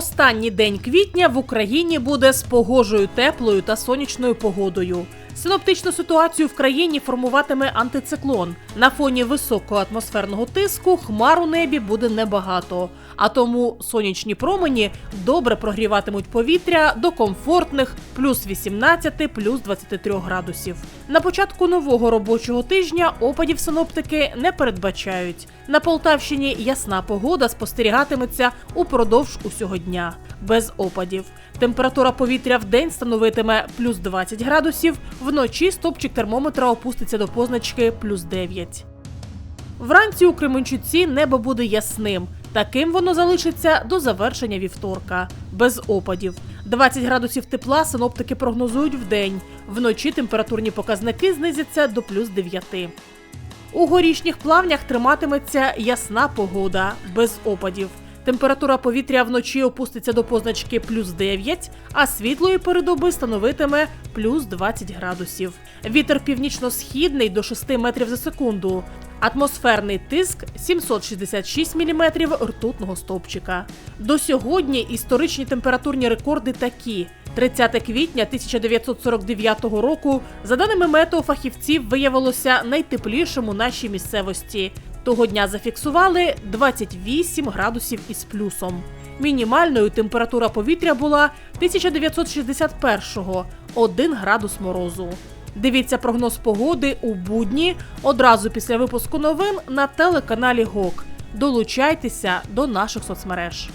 останній день квітня в Україні буде з погожою теплою та сонячною погодою. Синоптичну ситуацію в країні формуватиме антициклон. На фоні високого атмосферного тиску хмар у небі буде небагато, а тому сонячні промені добре прогріватимуть повітря до комфортних плюс 18, плюс 23 градусів. На початку нового робочого тижня опадів синоптики не передбачають. На Полтавщині ясна погода спостерігатиметься упродовж усього дня, без опадів. Температура повітря в день становитиме плюс 20 градусів, вночі стопчик термометра опуститься до позначки плюс 9. Вранці у Кременчуці небо буде ясним. Таким воно залишиться до завершення вівторка, без опадів. 20 градусів тепла синоптики прогнозують в день. Вночі температурні показники знизяться до плюс 9. У горішніх плавнях триматиметься ясна погода, без опадів. Температура повітря вночі опуститься до позначки плюс 9, а світлої передоби становитиме плюс 20 градусів. Вітер північно-східний до 6 метрів за секунду. Атмосферний тиск 766 мм ртутного стовпчика. До сьогодні історичні температурні рекорди такі: 30 квітня 1949 року, за даними метеофахівців, виявилося найтеплішим у нашій місцевості. Того дня зафіксували 28 градусів із плюсом. Мінімальною температура повітря була 1961-го – 1 градус морозу. Дивіться прогноз погоди у будні одразу після випуску новин на телеканалі ГОК. Долучайтеся до наших соцмереж.